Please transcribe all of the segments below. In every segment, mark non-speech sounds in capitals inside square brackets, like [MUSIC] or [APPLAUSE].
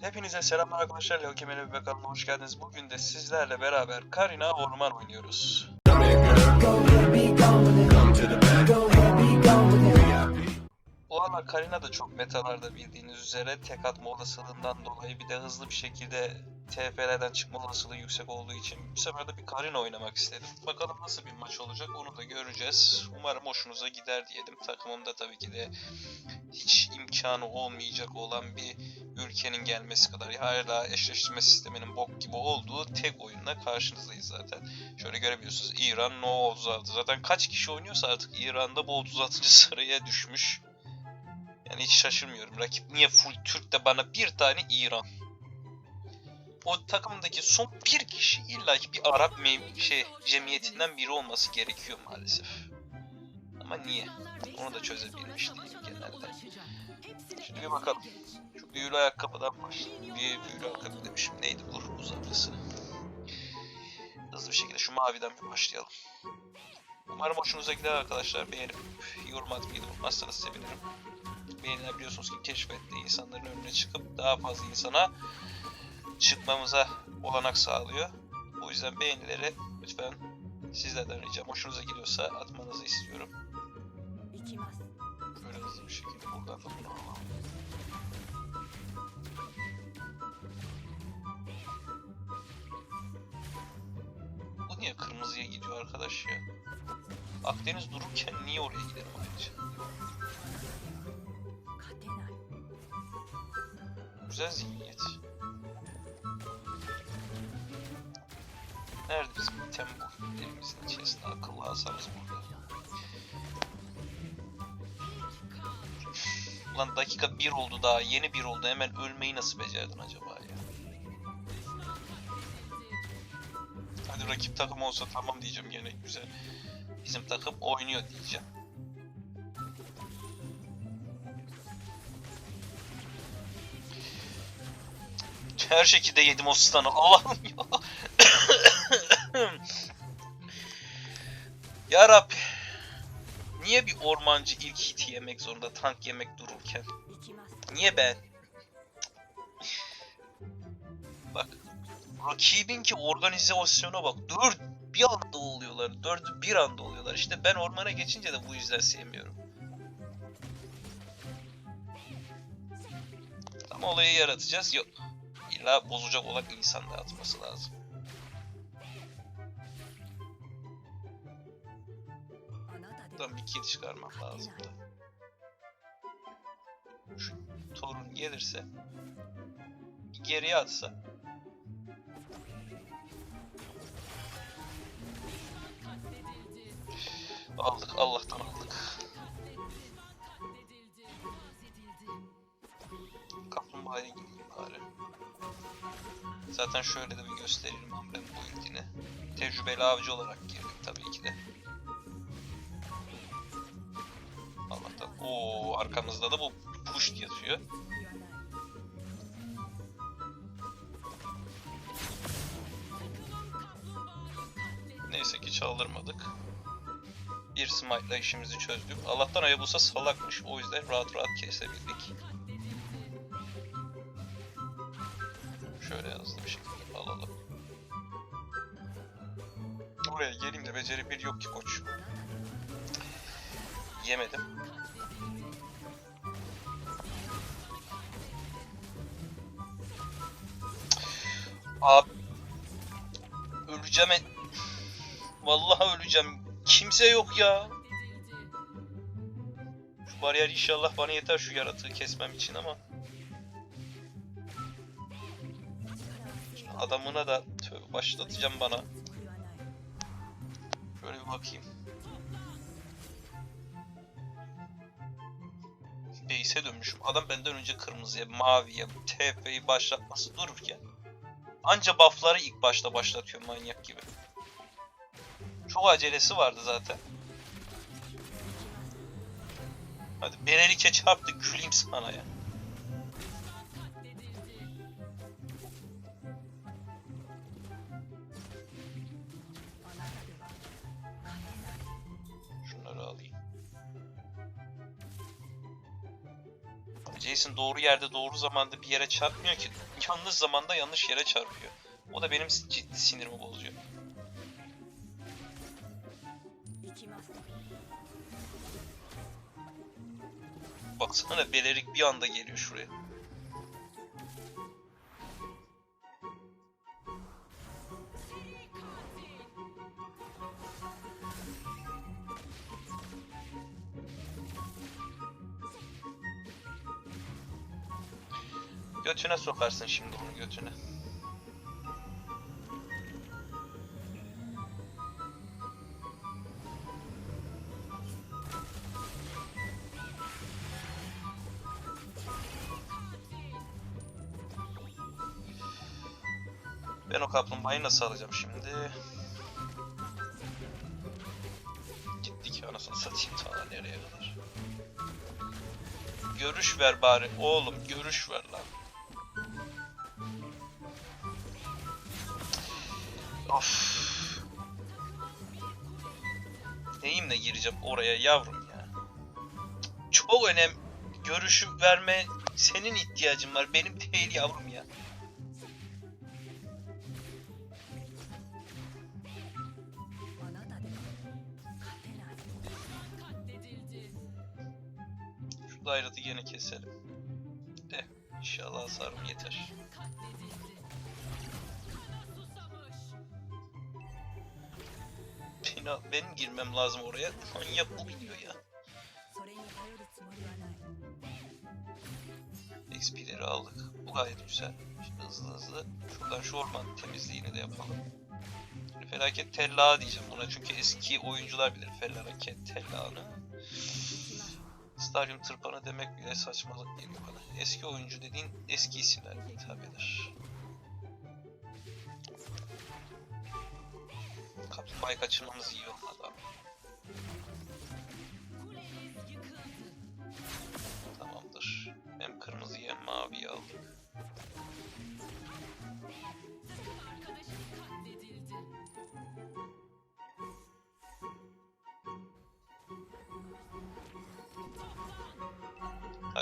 Hepinize selamlar arkadaşlar. Leo Kemal'e bir bakalım hoş geldiniz. Bugün de sizlerle beraber Karina Orman oynuyoruz. Bu aralar Karina da çok metalarda bildiğiniz üzere tek atma olasılığından dolayı bir de hızlı bir şekilde TF'lerden çıkma olasılığı yüksek olduğu için bu sefer de bir Karina oynamak istedim. Bakalım nasıl bir maç olacak onu da göreceğiz. Umarım hoşunuza gider diyelim. Takımımda tabii ki de hiç imkanı olmayacak olan bir ülkenin gelmesi kadar hala eşleştirme sisteminin bok gibi olduğu tek oyunla karşınızdayız zaten. Şöyle görebiliyorsunuz İran no 36. Zaten kaç kişi oynuyorsa artık İran'da bu 36. sıraya düşmüş. Yani hiç şaşırmıyorum. Rakip niye full Türk de bana bir tane İran. O takımdaki son bir kişi illaki bir Arap şey cemiyetinden biri olması gerekiyor maalesef. Ama niye? Onu da çözebilmiş değilim genelde. Şimdi bir bakalım. Şu büyülü ayakkabıdan başlayalım. Bir büyülü ayakkabı demişim. Neydi bu uzantısı? Hızlı bir şekilde şu maviden bir başlayalım. Umarım hoşunuza gider arkadaşlar. Beğenip yorum atmayı unutmazsanız sevinirim. Beğeniler biliyorsunuz ki keşfette insanların önüne çıkıp daha fazla insana çıkmamıza olanak sağlıyor. O yüzden beğenileri lütfen sizlerden ricam hoşunuza gidiyorsa atmanızı istiyorum. Böyle hızlı bir şekilde buradan da bunu alalım. Kırmızıya gidiyor arkadaş ya? Akdeniz dururken niye oraya gidelim ayrıca? Güzel zihniyet. Nerede bizim item bu? Elimizin içerisinde akıllı hasamız burada. Ulan dakika 1 oldu daha yeni 1 oldu hemen ölmeyi nasıl becerdin acaba rakip takım olsa tamam diyeceğim gene güzel. Bizim takım oynuyor diyeceğim. Her şekilde yedim o stun'ı. Allah'ım ya. [COUGHS] ya Rabbi. Niye bir ormancı ilk hit yemek zorunda tank yemek dururken? Niye ben? Bak. Rakibin ki organizasyona bak. Dört bir anda oluyorlar. Dördü bir anda oluyorlar. İşte ben ormana geçince de bu yüzden sevmiyorum. Ama olayı yaratacağız. Yok. İlla bozacak olan insan da atması lazım. Buradan bir kill çıkarmam lazım da. Şu torun gelirse geriye atsa aldık Allah'tan aldık. Kaplumbağaya gideyim bari. Zaten şöyle de bir gösterelim ben bu ilkini. Tecrübeli avcı olarak girdim tabii ki de. Allah'tan. Oo arkamızda da bu push yatıyor. Neyse ki çaldırmadık. Bir smite'la işimizi çözdük. Allah'tan Hayabusa salakmış. O yüzden rahat rahat kesebildik. Şöyle bir şekilde alalım. Buraya geleyim de beceri bir yok ki koç. Yemedim. Abi öleceğim. Vallahi öleceğim. Kimse yok ya. Şu bariyer inşallah bana yeter şu yaratığı kesmem için ama. Adamına da tövbe başlatacağım bana. Şöyle bir bakayım. Base'e dönmüşüm. Adam benden önce kırmızıya, maviye, TP'yi başlatması dururken anca buff'ları ilk başta başlatıyor manyak gibi. Çok acelesi vardı zaten. Hadi Berelike çarptı güleyim sana ya. Şunları alayım. Jason doğru yerde doğru zamanda bir yere çarpmıyor ki. Yanlış zamanda yanlış yere çarpıyor. O da benim ciddi sinirimi bozuyor. Baksana Belerik bir anda geliyor şuraya. Götüne sokarsın şimdi onu götüne. Kaplumbağayı nasıl alacağım şimdi? Gittik anasını satayım ta nereye kadar. Görüş ver bari oğlum görüş ver lan. Of. Neyimle gireceğim oraya yavrum ya. Çok önem görüşü verme senin ihtiyacın var benim değil yavrum ya. Bayratı gene keselim. De inşallah hasarım yeter. Bina, benim girmem lazım oraya. [LAUGHS] Manyak oynuyor ya. XP'leri aldık. Bu gayet güzel. Şimdi hızlı hızlı şuradan şu orman temizliğini de yapalım. Felaket tella diyeceğim buna çünkü eski oyuncular bilir felaket tella'nı. Stadyum tırpanı demek bile saçmalık geliyor bana. Eski oyuncu dediğin eski isimlerle hitap eder. Kaplumbağayı kaçırmamız iyi olmadı ama. Tamamdır. Hem kırmızıyı hem maviyi aldık.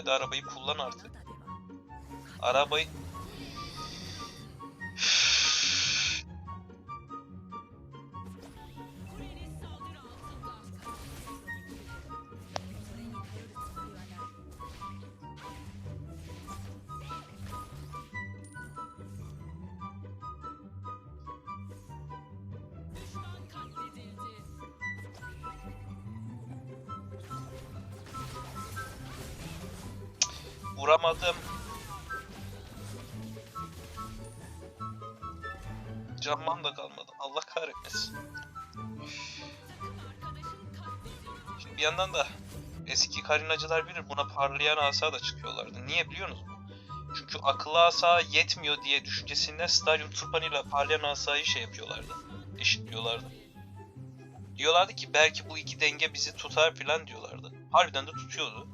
Hadi arabayı kullan artık. Arabayı bir yandan da eski karinacılar bilir buna parlayan asa da çıkıyorlardı. Niye biliyorsunuz mu? Çünkü akıllı asa yetmiyor diye düşüncesinden stadyum turpanıyla parlayan asayı şey yapıyorlardı. Eşitliyorlardı. Diyorlardı ki belki bu iki denge bizi tutar falan diyorlardı. Harbiden de tutuyordu.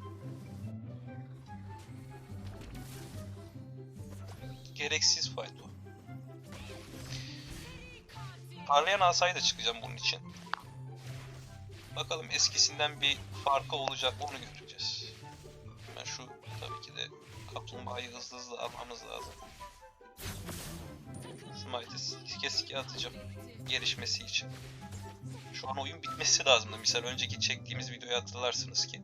Gereksiz fight o. Parlayan asayı da çıkacağım bunun için. Bakalım eskisinden bir farkı olacak onu göreceğiz. Ben şu tabii ki de kaplumbağayı hızlı hızlı almamız lazım. Smite'ı sike sike atacağım gelişmesi için. Şu an oyun bitmesi lazımdı. Misal önceki çektiğimiz videoyu hatırlarsınız ki.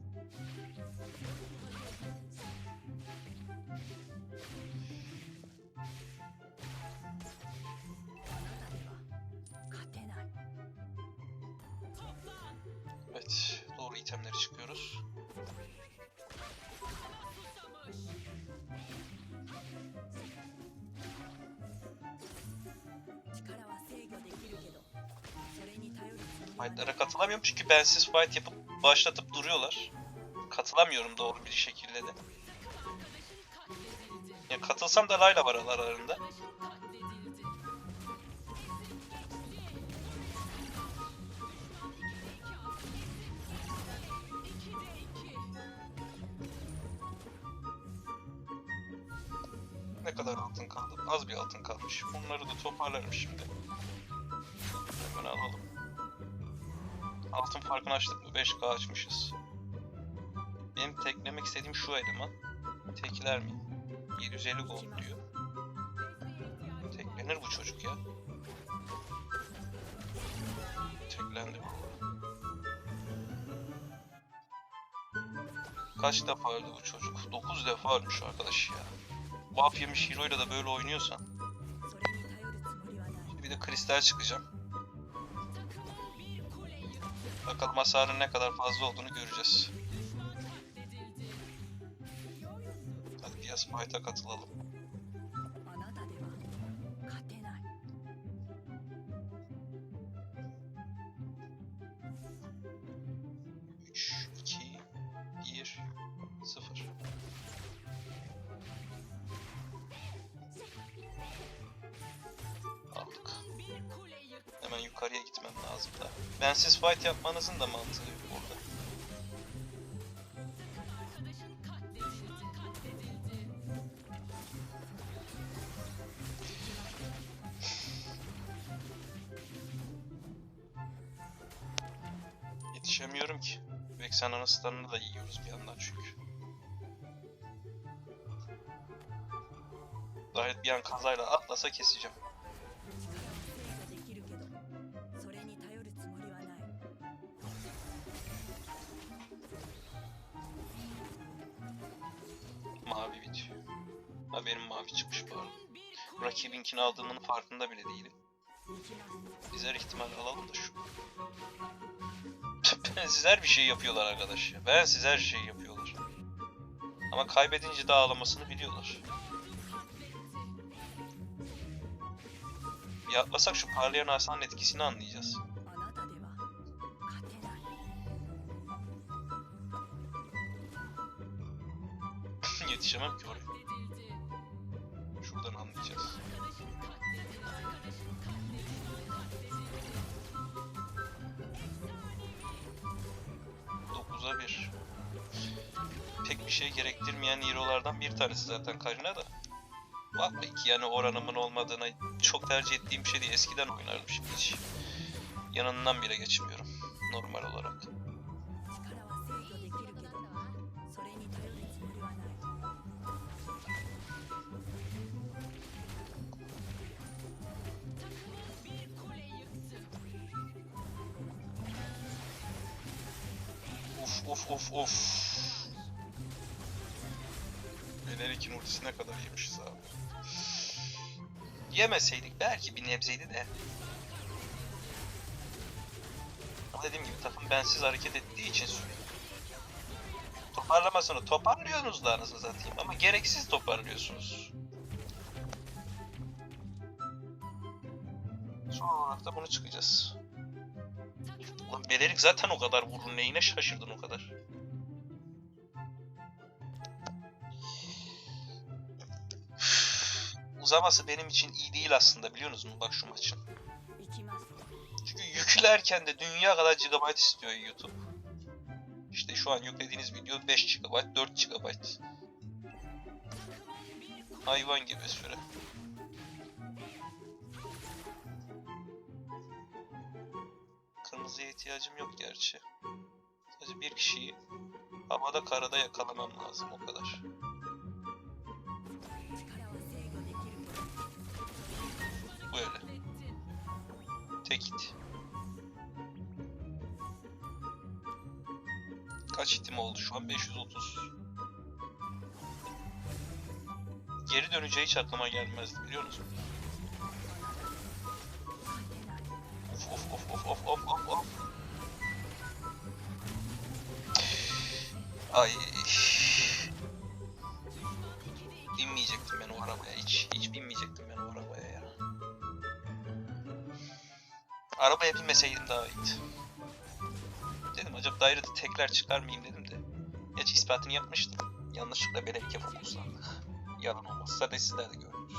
İtemleri çıkıyoruz. Fight'lara katılamıyorum çünkü bensiz fight yapıp başlatıp duruyorlar. Katılamıyorum doğru bir şekilde de. Ya katılsam da Layla var aralarında. Ne kadar altın kaldı? Az bir altın kalmış. Bunları da toparlarım şimdi. Hemen alalım. Altın farkını açtık mı? 5K açmışız. Benim teklemek istediğim şu eleman. tekler mi? 750 gold diyor. Teklenir bu çocuk ya. Teklendi bu. Kaç defa öldü bu çocuk? 9 defa ölmüş arkadaş ya buff yemiş hero ile de böyle oynuyorsan. Bir de kristal çıkacağım. Bakalım hasarın ne kadar fazla olduğunu göreceğiz. Hadi biraz fight'a katılalım. Fight yapmanızın da mantığı yok burada. Yetişemiyorum ki. Vexen anasılarını da yiyoruz bir yandan çünkü. Gayet bir an kazayla atlasa keseceğim. rakibinkini aldığımın farkında bile değilim. Biz her ihtimal alalım da şu. ben [LAUGHS] siz her bir şey yapıyorlar arkadaş. Ya. Ben siz her şeyi yapıyorlar. Ama kaybedince de ağlamasını biliyorlar. Bir atlasak şu parlayan asanın etkisini anlayacağız. [LAUGHS] Yetişemem ki oraya. şey gerektirmeyen hero'lardan bir tanesi zaten Karina da. Bakma ki yani oranımın olmadığına çok tercih ettiğim bir şey değil. Eskiden oynardım şimdi hiç. Yanından bile geçmiyorum normal olarak. Of of of of. Venerik'in ultisine kadar yemişiz abi. Yemeseydik belki bir nebzeydi de. Ama dediğim gibi takım bensiz hareket ettiği için sürekli. Toparlamasını toparlıyorsunuz da anasını satayım ama gereksiz toparlıyorsunuz. Son olarak da bunu çıkacağız. Ulan Belerik zaten o kadar vurur neyine şaşırdın o kadar. uzaması benim için iyi değil aslında biliyorsunuz mu bak şu maçın. Çünkü yüklerken de dünya kadar gigabyte istiyor YouTube. İşte şu an yüklediğiniz video 5 GB, 4 GB. Hayvan gibi süre. Kırmızıya ihtiyacım yok gerçi. Sadece bir kişiyi havada karada yakalamam lazım o kadar. Tekit. Kaç hitim oldu şu an? 530. Geri döneceği hiç aklıma gelmezdi biliyor musun? Of of of of of of of of. Ay. Binmeyecektim ben o arabaya hiç. Hiç binmeyecektim ben o arabaya. Arabaya binmeseydim daha iyiydi. Dedim acaba dairede tekrar çıkar mıyım dedim de. Gerçi ispatını yapmıştım. Yanlışlıkla belki fokuslandık. Yalan olmaz. Zaten sizler de gördünüz.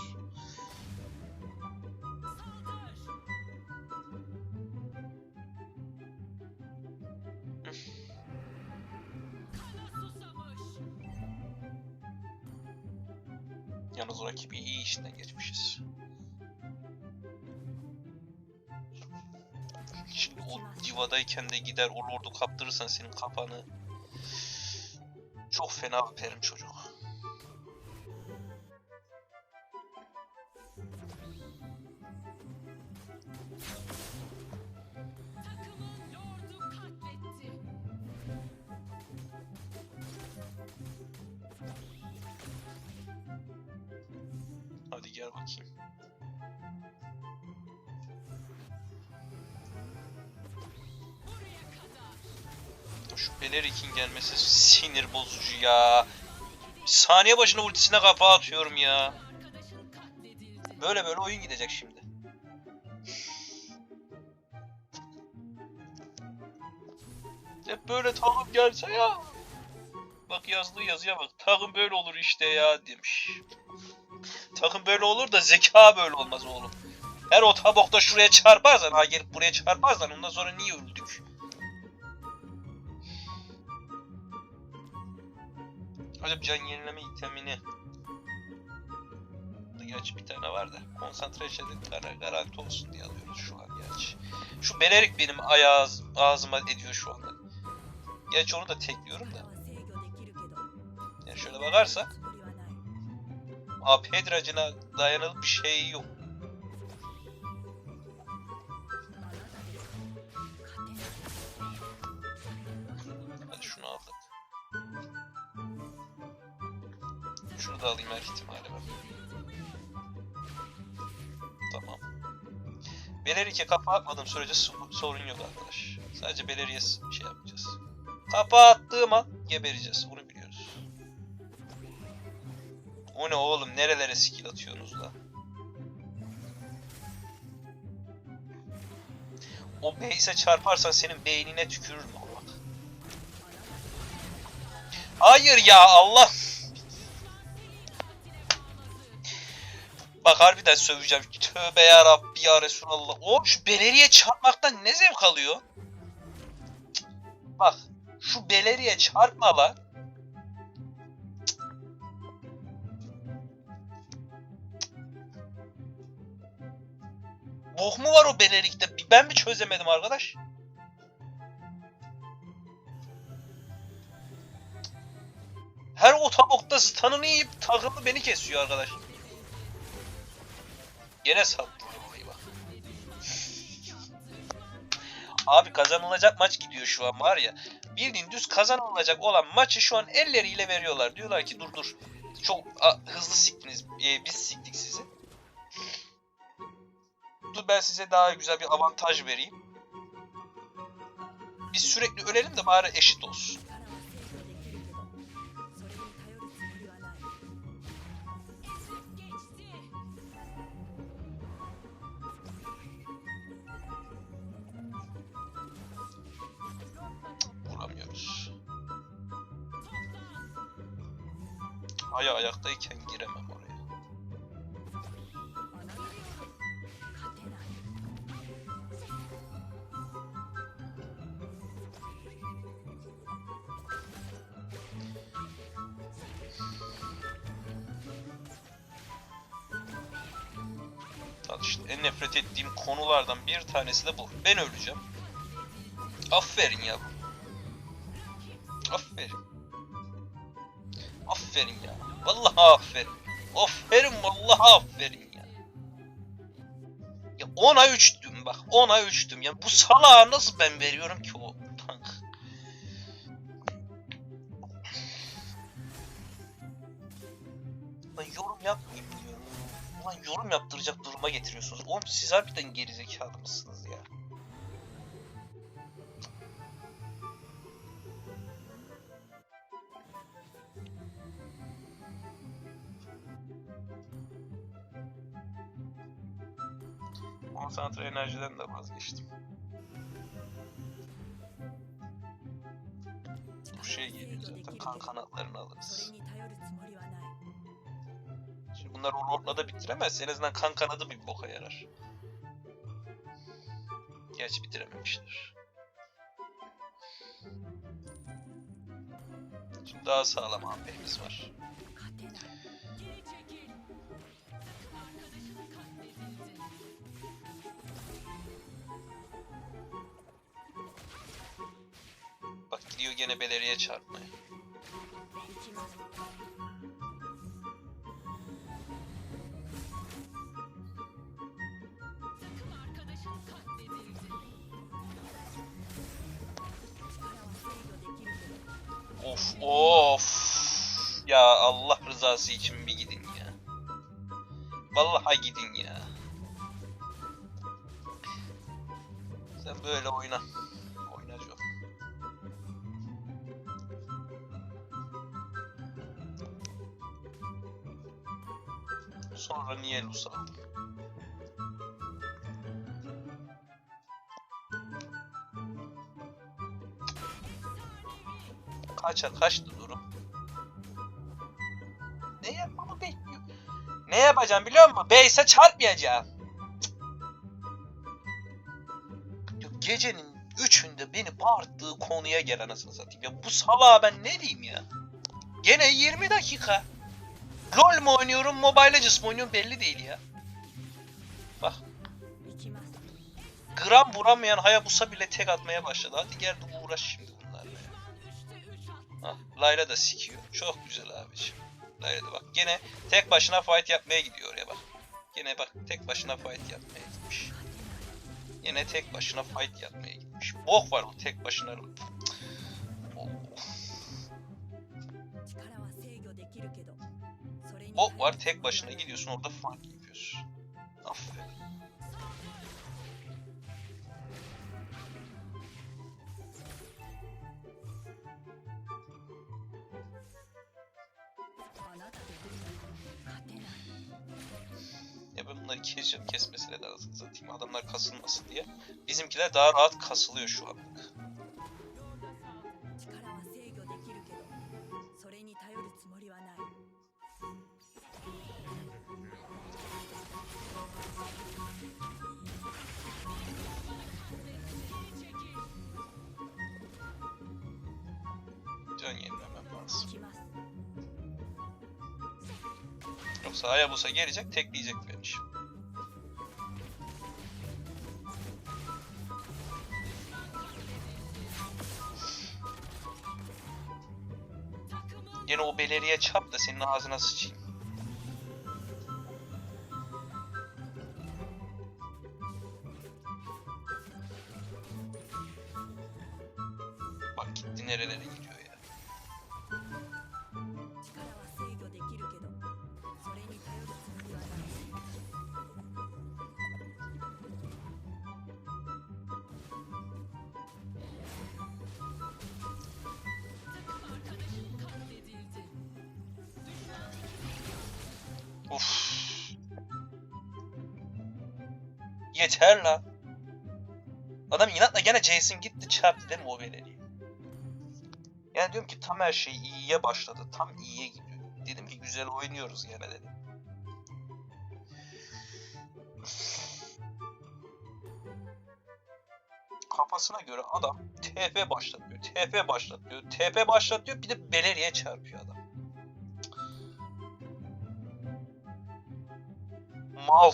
Yalnız rakibi iyi işinden geçmişiz. O civadayken de gider o lordu kaptırırsan senin kafanı çok fena öperim çocuk. Sinir bozucu ya. Saniye başına ultisine kapağı atıyorum ya. Böyle böyle oyun gidecek şimdi. Hep böyle takım gelse ya. Bak yazdığı yazıya bak. Takım böyle olur işte ya demiş. Takım böyle olur da zeka böyle olmaz oğlum. Her o tabokta şuraya çarparsan, ha gelip buraya çarparsan ondan sonra niye öldük? Acaba can yenileme itemini gerçi bir tane vardı. Konsantre edelim garanti olsun diye alıyoruz şu an gerçi. Şu belerik benim ayağız, ağzıma ediyor şu anda. Gerçi onu da tekliyorum da. Yani şöyle bakarsak AP diracına bir şey yok. Da alayım her ihtimale bak. Tamam. Belerik'e kafa atmadığım sürece sorun yok arkadaş. Sadece Belerik'e şey yapacağız. Kafa attığım an gebereceğiz. Bunu biliyoruz. O ne oğlum? Nerelere skill atıyorsunuz la? O base'e çarparsan senin beynine tükürürüm bak. Hayır ya Allah. Bak harbiden söveceğim. Tövbe ya Rabbi ya Resulallah. O şu beleriye çarpmaktan ne zevk alıyor? Bak şu beleriye çarpma lan. Cık. Mu var o belerikte? Ben mi çözemedim arkadaş? Her otobokta stun'ını yiyip takımı beni kesiyor arkadaş. Gene sattım orayı bak. Abi kazanılacak maç gidiyor şu an var ya. Bildiğin düz kazanılacak olan maçı şu an elleriyle veriyorlar. Diyorlar ki dur dur. Çok a, hızlı siktiniz. E, biz siktik sizi. Dur ben size daha güzel bir avantaj vereyim. Biz sürekli ölelim de bari eşit olsun. Aya ayaktayken giremem oraya. Lan işte en nefret ettiğim konulardan bir tanesi de bu. Ben öleceğim. Aferin ya. Aferin. Aferin ya. Vallahi aferin. Aferin vallahi aferin ya. Ya 10'a 3'tüm bak. 10'a 3'tüm ya. Bu salağa nasıl ben veriyorum ki o? Lan yorum yapmayayım diyorum. Ulan yorum yaptıracak duruma getiriyorsunuz. Oğlum siz harbiden gerizekalı mısınız ya? konsantre enerjiden de vazgeçtim. Bu şey geliyor zaten kan kanatlarını alırız. Şimdi bunlar Warlord'la da bitiremez. En azından kan kanadı bir boka yarar. Gerçi bitirememiştir. Şimdi daha sağlam AP'miz var. gidiyor gene beleriye çarpmaya. Of of. Ya Allah rızası için bir gidin ya. Vallahi gidin ya. Sen böyle oyna. Lus aldım? Kaça kaçtı durum? Ne yapmamı bekliyor? Ne yapacağım biliyor musun? Base'e çarpmayacağım. Ya Gecenin üçünde beni bağırttığı konuya gel anasını satayım. Ya bu salağa ben ne diyeyim ya? Gene 20 dakika. LOL mu oynuyorum, Mobile Legends mi oynuyorum belli değil ya. Bak. Gram vuramayan Hayabusa bile tek atmaya başladı. Hadi gel uğraş şimdi bunlarla. Ya. Ha, Layla da sikiyor. Çok güzel abiciğim. Layla da bak. Gene tek başına fight yapmaya gidiyor ya bak. Gene bak tek başına fight yapmaya gitmiş. Yine tek başına fight yapmaya gitmiş. Bok var bu tek başına bok var tek başına gidiyorsun orada fark yapıyorsun. Aferin. Ya ben bunları keseceğim kesmesine lazım zaten adamlar kasılmasın diye. Bizimkiler daha rahat kasılıyor şu an. Yoksa Hayabusa gelecek tekleyecek beni şimdi. Yine o beleriye çap da senin ağzına sıçayım. Yeter lan. Adam inatla gene Jason gitti çarptı değil mi o belediye? Yani diyorum ki tam her şey iyiye başladı. Tam iyiye gidiyor. Dedim ki güzel oynuyoruz gene dedim. Kafasına göre adam TP başlatıyor, TP başlatıyor, TP başlatıyor bir de beleriye çarpıyor adam. Mal.